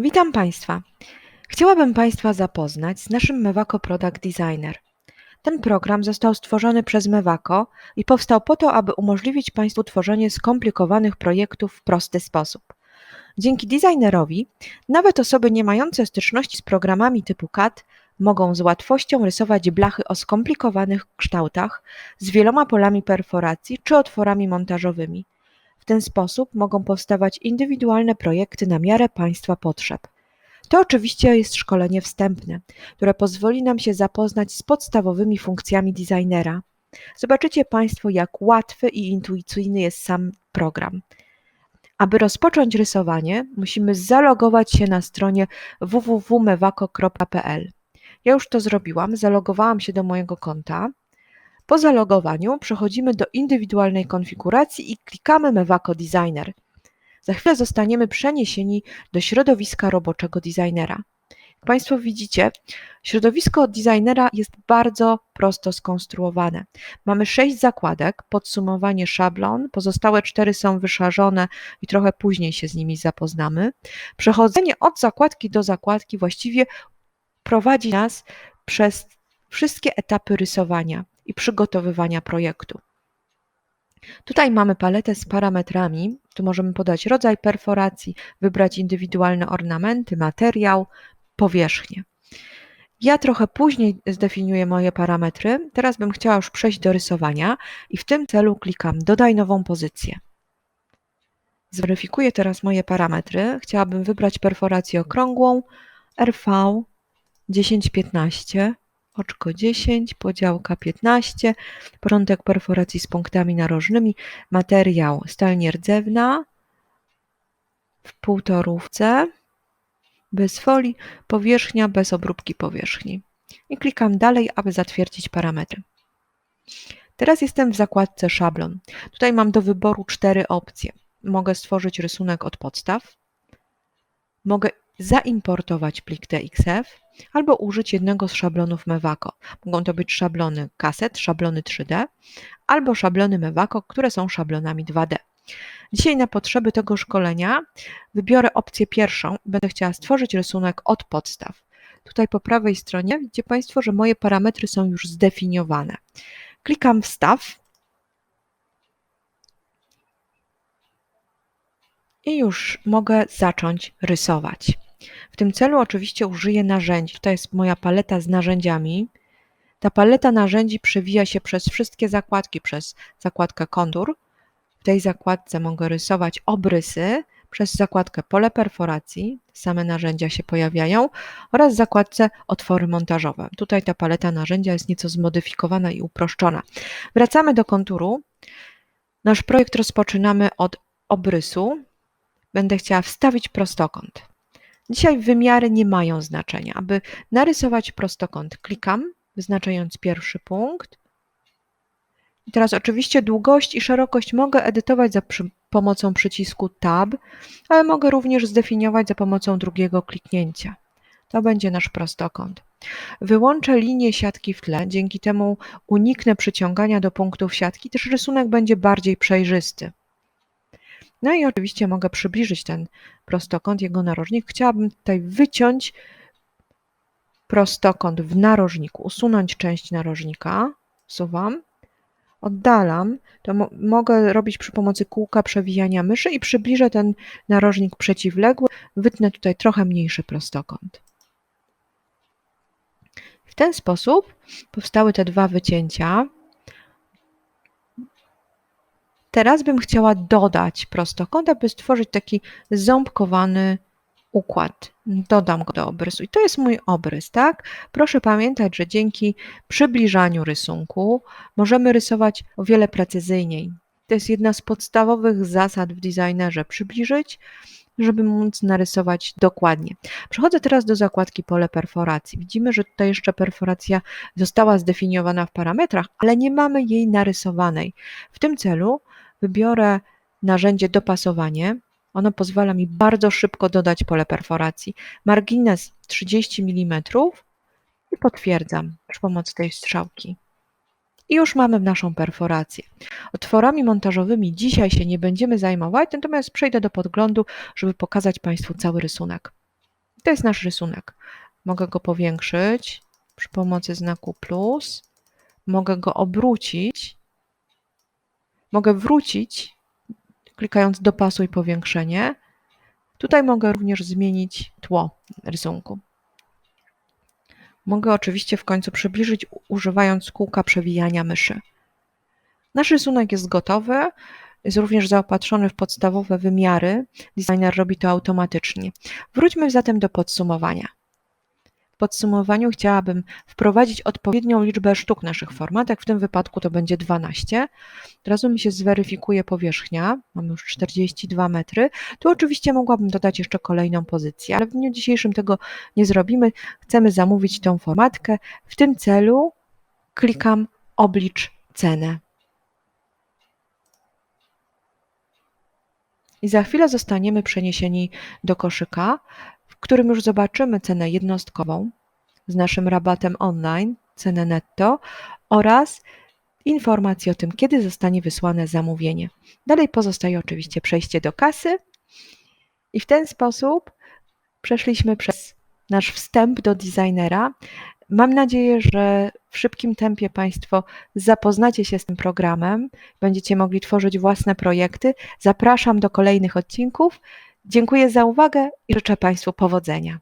Witam Państwa. Chciałabym Państwa zapoznać z naszym Mewako Product Designer. Ten program został stworzony przez Mewako i powstał po to, aby umożliwić Państwu tworzenie skomplikowanych projektów w prosty sposób. Dzięki designerowi nawet osoby nie mające styczności z programami typu CAD mogą z łatwością rysować blachy o skomplikowanych kształtach z wieloma polami perforacji czy otworami montażowymi. Ten sposób mogą powstawać indywidualne projekty na miarę Państwa potrzeb. To oczywiście jest szkolenie wstępne, które pozwoli nam się zapoznać z podstawowymi funkcjami designera. Zobaczycie Państwo, jak łatwy i intuicyjny jest sam program. Aby rozpocząć rysowanie, musimy zalogować się na stronie www.mewako.pl. Ja już to zrobiłam, zalogowałam się do mojego konta. Po zalogowaniu przechodzimy do indywidualnej konfiguracji i klikamy Mewako Designer. Za chwilę zostaniemy przeniesieni do środowiska roboczego designera. Jak Państwo widzicie, środowisko designera jest bardzo prosto skonstruowane. Mamy sześć zakładek, podsumowanie szablon, pozostałe cztery są wyszarzone i trochę później się z nimi zapoznamy. Przechodzenie od zakładki do zakładki właściwie prowadzi nas przez wszystkie etapy rysowania i przygotowywania projektu. Tutaj mamy paletę z parametrami. Tu możemy podać rodzaj perforacji, wybrać indywidualne ornamenty, materiał, powierzchnię. Ja trochę później zdefiniuję moje parametry. Teraz bym chciała już przejść do rysowania i w tym celu klikam Dodaj nową pozycję. Zweryfikuję teraz moje parametry. Chciałabym wybrać perforację okrągłą RV 10-15 oczko 10, podziałka 15, porządek perforacji z punktami narożnymi, materiał stal nierdzewna w półtorówce, bez folii, powierzchnia bez obróbki powierzchni. I klikam dalej, aby zatwierdzić parametry. Teraz jestem w zakładce szablon. Tutaj mam do wyboru cztery opcje. Mogę stworzyć rysunek od podstaw, mogę zaimportować plik TXF albo użyć jednego z szablonów Mewako. Mogą to być szablony kaset, szablony 3D albo szablony Mewako, które są szablonami 2D. Dzisiaj na potrzeby tego szkolenia wybiorę opcję pierwszą. Będę chciała stworzyć rysunek od podstaw. Tutaj po prawej stronie widzicie Państwo, że moje parametry są już zdefiniowane. Klikam Wstaw i już mogę zacząć rysować. W tym celu oczywiście użyję narzędzi. To jest moja paleta z narzędziami. Ta paleta narzędzi przewija się przez wszystkie zakładki, przez zakładkę kontur. W tej zakładce mogę rysować obrysy, przez zakładkę pole perforacji, same narzędzia się pojawiają, oraz zakładce otwory montażowe. Tutaj ta paleta narzędzia jest nieco zmodyfikowana i uproszczona. Wracamy do konturu. Nasz projekt rozpoczynamy od obrysu. Będę chciała wstawić prostokąt. Dzisiaj wymiary nie mają znaczenia. Aby narysować prostokąt, klikam, wyznaczając pierwszy punkt. I teraz oczywiście długość i szerokość mogę edytować za przy, pomocą przycisku Tab, ale mogę również zdefiniować za pomocą drugiego kliknięcia. To będzie nasz prostokąt. Wyłączę linię siatki w tle, dzięki temu uniknę przyciągania do punktów siatki, też rysunek będzie bardziej przejrzysty. No i oczywiście mogę przybliżyć ten prostokąt, jego narożnik. Chciałabym tutaj wyciąć prostokąt w narożniku, usunąć część narożnika, suwam, oddalam, to mo mogę robić przy pomocy kółka przewijania myszy i przybliżę ten narożnik przeciwległy, wytnę tutaj trochę mniejszy prostokąt. W ten sposób powstały te dwa wycięcia. Teraz bym chciała dodać prostokąt, aby stworzyć taki ząbkowany układ. Dodam go do obrysu i to jest mój obrys, tak? Proszę pamiętać, że dzięki przybliżaniu rysunku możemy rysować o wiele precyzyjniej. To jest jedna z podstawowych zasad w designerze przybliżyć, żeby móc narysować dokładnie. Przechodzę teraz do zakładki pole perforacji. Widzimy, że tutaj jeszcze perforacja została zdefiniowana w parametrach, ale nie mamy jej narysowanej. W tym celu wybiorę narzędzie dopasowanie. Ono pozwala mi bardzo szybko dodać pole perforacji. Margines 30 mm i potwierdzam przy pomocy tej strzałki. I już mamy naszą perforację. Otworami montażowymi dzisiaj się nie będziemy zajmować, natomiast przejdę do podglądu, żeby pokazać Państwu cały rysunek. To jest nasz rysunek. Mogę go powiększyć przy pomocy znaku plus. Mogę go obrócić. Mogę wrócić, klikając dopasuj powiększenie. Tutaj mogę również zmienić tło rysunku. Mogę oczywiście w końcu przybliżyć używając kółka przewijania myszy. Nasz rysunek jest gotowy, jest również zaopatrzony w podstawowe wymiary. Designer robi to automatycznie. Wróćmy zatem do podsumowania. Podsumowaniu chciałabym wprowadzić odpowiednią liczbę sztuk naszych formatach, w tym wypadku to będzie 12. Od razu mi się zweryfikuje powierzchnia, mamy już 42 metry. Tu oczywiście mogłabym dodać jeszcze kolejną pozycję, ale w dniu dzisiejszym tego nie zrobimy. Chcemy zamówić tą formatkę. W tym celu klikam oblicz cenę. I za chwilę zostaniemy przeniesieni do koszyka, w którym już zobaczymy cenę jednostkową z naszym rabatem online, cenę netto oraz informację o tym, kiedy zostanie wysłane zamówienie. Dalej pozostaje oczywiście przejście do kasy i w ten sposób przeszliśmy przez nasz wstęp do designera. Mam nadzieję, że w szybkim tempie Państwo zapoznacie się z tym programem, będziecie mogli tworzyć własne projekty. Zapraszam do kolejnych odcinków. Dziękuję za uwagę i życzę Państwu powodzenia.